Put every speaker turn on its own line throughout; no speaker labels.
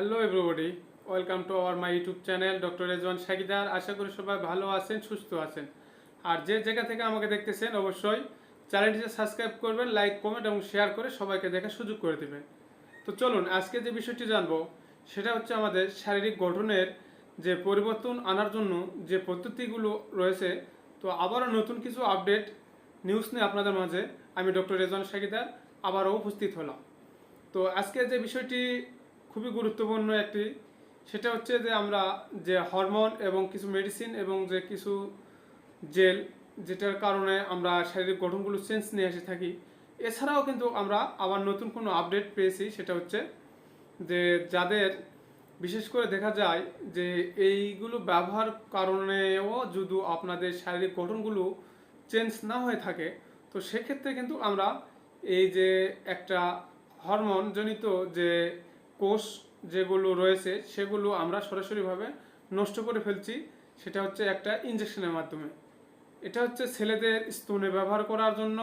Hello everybody welcome to our my YouTube channel doctor Rezwan Shakidar আশা করি সবাই ভালো আছেন, সুস্থ আছেন। আর যে জায়গা থেকে আমাকে দেখতেছেন, অবশ্যই চ্যানেলটিকে সাবস্ক্রাইব করবেন লাইক কমেন্ট এবং শেয়ার করে সবাইকে দেখার সুযোগ করে দেবেন। তো চলুন, আজকে যে বিষয়টি জানব, সেটা হচ্ছে আমাদের শারীরিক গঠনের যে পরিবর্তন আনার জন্য যে পদ্ধতিগুলো রয়েছে। তো আবারও নতুন কিছু আপডেট নিউজ নিয়ে আপনাদের মাঝে আমি ডক্টর রেজওয়ান শাকিদার আবারও উপস্থিত হলাম। তো আজকে যে বিষয়টি খুবই গুরুত্বপূর্ণ একটি। সেটা হচ্ছে যে আমরা যে হরমোন এবং কিছু মেডিসিন এবং যে কিছু জেল যেটার কারণে আমরা শারীরিক গঠনগুলো চেঞ্জ নিয়ে এসে থাকি, এছাড়াও কিন্তু আমরা আবার নতুন কোনো আপডেট পেয়েছি, সেটা হচ্ছে যে যাদের বিশেষ করে দেখা যায় যে এইগুলো ব্যবহার কারণেও যদি আপনাদের শারীরিক গঠনগুলো চেঞ্জ না হয়ে থাকে, তো সেক্ষেত্রে কিন্তু আমরা এই যে একটা হরমোন জনিত যে কোষ যেগুলো রয়েছে, সেগুলো আমরা সরাসরিভাবে নষ্ট করে ফেলছি। সেটা হচ্ছে একটা ইঞ্জেকশনের মাধ্যমে। এটা হচ্ছে ছেলেদের স্তনে ব্যবহার করার জন্য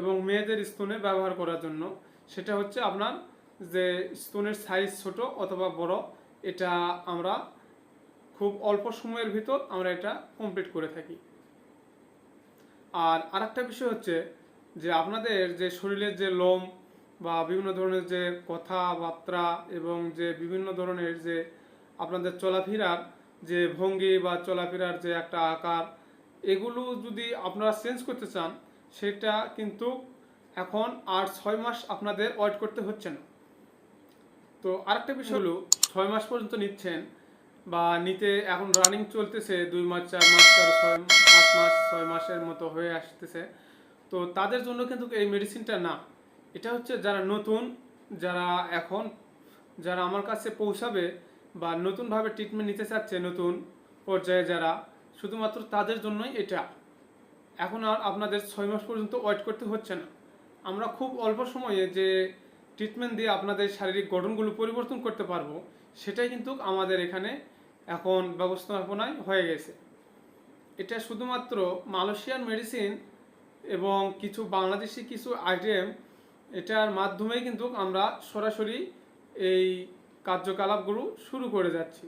এবং মেয়েদের স্তনে ব্যবহার করার জন্য। সেটা হচ্ছে আপনার যে স্তনের সাইজ ছোট অথবা বড়, এটা আমরা খুব অল্প সময়ের ভিতর আমরা এটা কমপ্লিট করে থাকি। আর আরেকটা বিষয় হচ্ছে যে আপনাদের যে শরীরের যে লোম বা বিভিন্ন ধরনের যে কথাবার্তা এবং যে বিভিন্ন ধরনের যে আপনাদের চলাফেরার যে ভঙ্গি বা চলাফেরার যে একটা আকার, এগুলো যদি আপনারা চেঞ্জ করতে চান, সেটা কিন্তু এখন আর ছয় মাস আপনাদের ওয়েট করতে হচ্ছে না। তো আরেকটা বিষয় হলো, ছয় মাস পর্যন্ত নিচ্ছেন বা নিতে এখন রানিং চলতেছে, দুই মাস, চার মাস চার ছয় পাঁচ মাস, ছয় মাসের মতো হয়ে আসতেছে। তো তাদের জন্য কিন্তু এই মেডিসিনটা না। এটা হচ্ছে যারা নতুন, যারা এখন, যারা আমার কাছে পৌঁছাবে বা নতুনভাবে ট্রিটমেন্ট নিতে চাচ্ছে নতুন পর্যায়ে যারা, শুধুমাত্র তাদের জন্যই এটা। এখন আর আপনাদের ছয় মাস পর্যন্ত ওয়েট করতে হচ্ছে না। আমরা খুব অল্প সময়ে যে ট্রিটমেন্ট দিয়ে আপনাদের শারীরিক গঠনগুলো পরিবর্তন করতে পারব, সেটাই কিন্তু আমাদের এখানে এখন ব্যবস্থাপনায় হয়ে গেছে। এটা শুধুমাত্র মালয়েশিয়ান মেডিসিন এবং কিছু বাংলাদেশি কিছু আইটেম এটার মাধ্যমেই কিন্তু আমরা সরাসরি এই কার্যকলাপগুলো শুরু করে যাচ্ছি।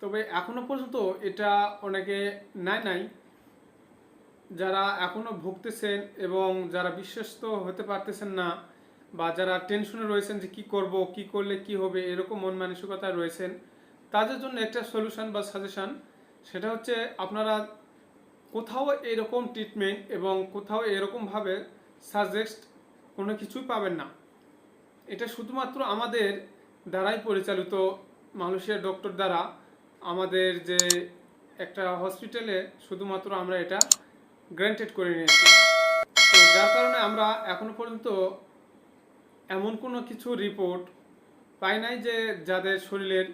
তবে এখনও পর্যন্ত এটা অনেকে নেয় নাই। যারা এখনও ভুগতেছেন এবং যারা বিশ্বস্ত হতে পারতেছেন না বা যারা টেনশনে রয়েছেন যে কি করব, কি করলে কি হবে, এরকম মন মানসিকতায় রয়েছেন, তাদের জন্য একটা সলিউশন বা সাজেশন সেটা হচ্ছে আপনারা কোথাও এরকম ট্রিটমেন্ট এবং কোথাও এরকমভাবে সাজেস্ট কোনো কিছুই পাবেন না। এটা শুধুমাত্র আমাদের দ্বারাই পরিচালিত মানুষের ডক্টর দ্বারা আমাদের যে একটা হসপিটালে শুধুমাত্র আমরা এটা গ্র্যান্টেড করে নিয়েছি। তো যার কারণে আমরা এখনও পর্যন্ত এমন কোনো কিছু রিপোর্ট পাই নাই যে যাদের শরীরের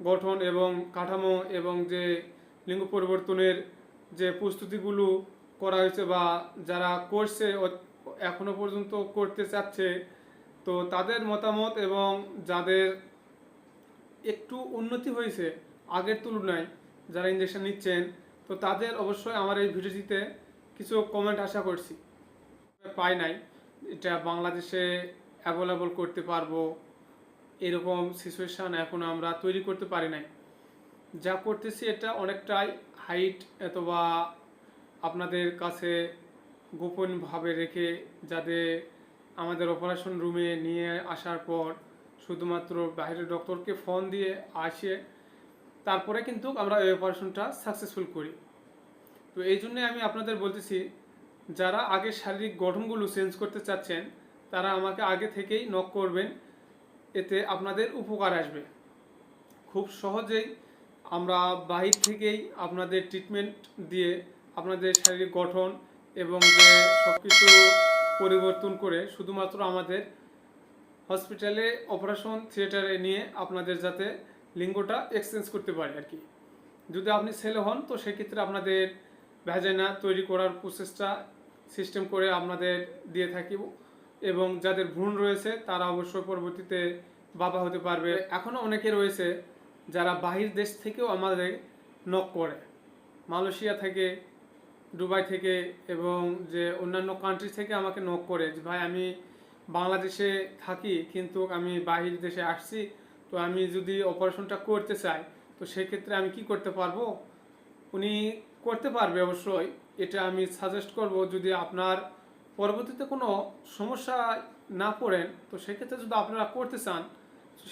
গঠন এবং কাঠামো এবং যে লিঙ্গ পরিবর্তনের যে প্রস্তুতিগুলো করা হয়েছে বা যারা করছে এখনও পর্যন্ত করতে চাচ্ছে। তো তাদের মতামত এবং যাদের একটু উন্নতি হয়েছে, আগের তুলনায় যারা ইঞ্জেকশন নিচ্ছেন, তো তাদের অবশ্যই আমার এই ভিডিওটিতে কিছু কমেন্ট আশা করছি। পাই নাই, এটা বাংলাদেশে অ্যাভেলেবল করতে পারব, এরকম সিচুয়েশান এখন আমরা তৈরি করতে পারি নাই। যা করতেছি এটা অনেকটাই হাইট অথবা আপনাদের কাছে গোপনভাবে রেখে যাতে আমাদের অপারেশন রুমে নিয়ে আসার পর শুধুমাত্র বাইরের ডক্টরকে ফোন দিয়ে আসে, তারপরে কিন্তু আমরা এই অপারেশনটা সাকসেসফুল করি। তো এই জন্যে আমি আপনাদের বলতেছি, যারা আগে শারীরিক গঠনগুলো চেঞ্জ করতে চাচ্ছেন, তারা আমাকে আগে থেকেই নক করবেন, এতে আপনাদের উপকার আসবে। খুব সহজেই আমরা বাহির থেকেই আপনাদের ট্রিটমেন্ট দিয়ে আপনাদের শারীরিক গঠন এবং যে সব কিছু পরিবর্তন করে শুধুমাত্র আমাদের হসপিটালে অপারেশন থিয়েটারে নিয়ে আপনাদের যাতে লিঙ্গটা এক্সচেঞ্জ করতে পারে আর কি। যদি আপনি ছেলে হন, তো সেক্ষেত্রে আপনাদের ভ্যাজাইনা তৈরি করার প্রসেসটা সিস্টেম করে আপনাদের দিয়ে থাকি এবং যাদের ভ্রূণ রয়েছে, তারা অবশ্যই পরবর্তীতে বাবা হতে পারবে। এখনও অনেকে রয়েছে যারা বাহির দেশ থেকেও আমাদের নক করে। মালয়েশিয়া থেকে দুবাই থেকে এবং যে অন্যান্য কান্ট্রি থেকে আমাকে নক করে যে, ভাই, আমি বাংলাদেশে থাকি, কিন্তু আমি বাহির দেশে আসছি, তো আমি যদি অপারেশনটা করতে চাই, তো সেক্ষেত্রে আমি কি করতে পারব? উনি করতে পারবে অবশ্যই। এটা আমি সাজেস্ট করব যদি আপনার পরবর্তীতে কোনো সমস্যা না পড়েন, তো সেক্ষেত্রে যদি আপনারা করতে চান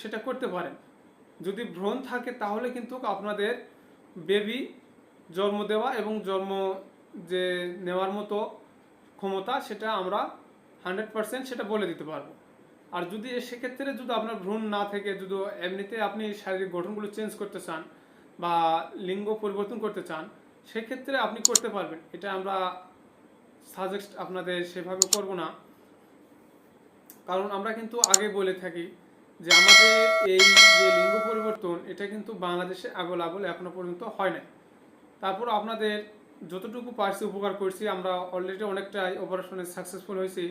সেটা করতে পারেন। যদি ভ্রণ থাকে, তাহলে কিন্তু আপনাদের বেবি জন্ম দেওয়া এবং জন্ম যে নেওয়ার মতো ক্ষমতা, সেটা আমরা হান্ড্রেড পার্সেন্ট সেটা বলে দিতে পারব। আর যদি সেক্ষেত্রে যদি আপনার ভ্রূণ না থেকে, যদি এমনিতে আপনি শারীরিক গঠনগুলো চেঞ্জ করতে চান বা লিঙ্গ পরিবর্তন করতে চান, সেক্ষেত্রে আপনি করতে পারবেন। এটা আমরা সাজেস্ট আপনাদের সেভাবে করব না। কারণ আমরা কিন্তু আগে বলে থাকি যে আমাদের এই যে লিঙ্গ পরিবর্তন, এটা কিন্তু বাংলাদেশে আগল আগল এখনও পর্যন্ত হয় না তারপর আপনাদের যতটুকু পারছি উপকার করছি, আমরা অলরেডি অনেকটাই অপারেশনে সাকসেসফুল হয়েছি।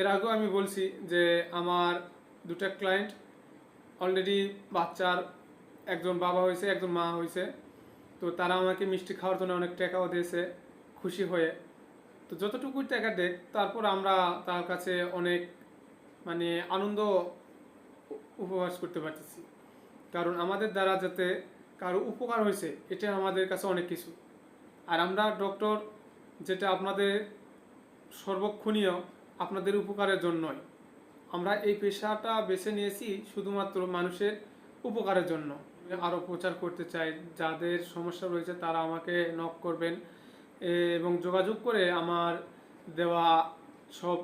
এর আগেও আমি বলছি যে আমার দুটা ক্লায়েন্ট অলরেডি বাচ্চার একজন বাবা হয়েছে, একজন মা হয়েছে। তো তারা আমাকে মিষ্টি খাওয়ার জন্য অনেক টাকাও দিয়েছে, খুশি হয়ে। তো যতটুকু টাকা দেখ, তারপর আমরা তার কাছে অনেক মানে আনন্দ উপবাস করতে পারতেছি। কারণ আমাদের দ্বারা যাতে কারও উপকার হয়েছে, এটা আমাদের কাছে অনেক কিছু। আর আমরা ডক্টর যেটা আপনাদের সর্বক্ষণীয় আপনাদের উপকারের জন্যই। আমরা এই পেশাটা বেছে নিয়েছি শুধুমাত্র মানুষের উপকারের জন্য। আরও প্রচার করতে চাই, যাদের সমস্যা রয়েছে তারা আমাকে নক করবেন এবং যোগাযোগ করে আমার দেওয়া সব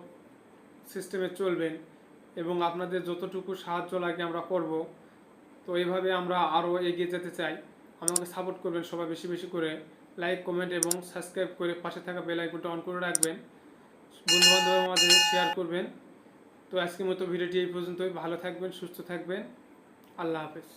সিস্টেমে চলবেন, এবং আপনাদের যতটুকু সাহায্য লাগে আমরা করব। তো এইভাবে আমরা আরও এগিয়ে যেতে চাই। আমাকে সাপোর্ট করবেন সবাই বেশি বেশি করে। লাইক, কমেন্ট এবং সাবস্ক্রাইব করে পাশে থাকা বেল আইকনটা অন করে রাখবেন। বন্ধু বান্ধবের মাঝে শেয়ার করবেন। তো আজকের মতো ভিডিওটি এই পর্যন্তই। ভালো থাকবেন, সুস্থ থাকবেন। আল্লাহ হাফেজ।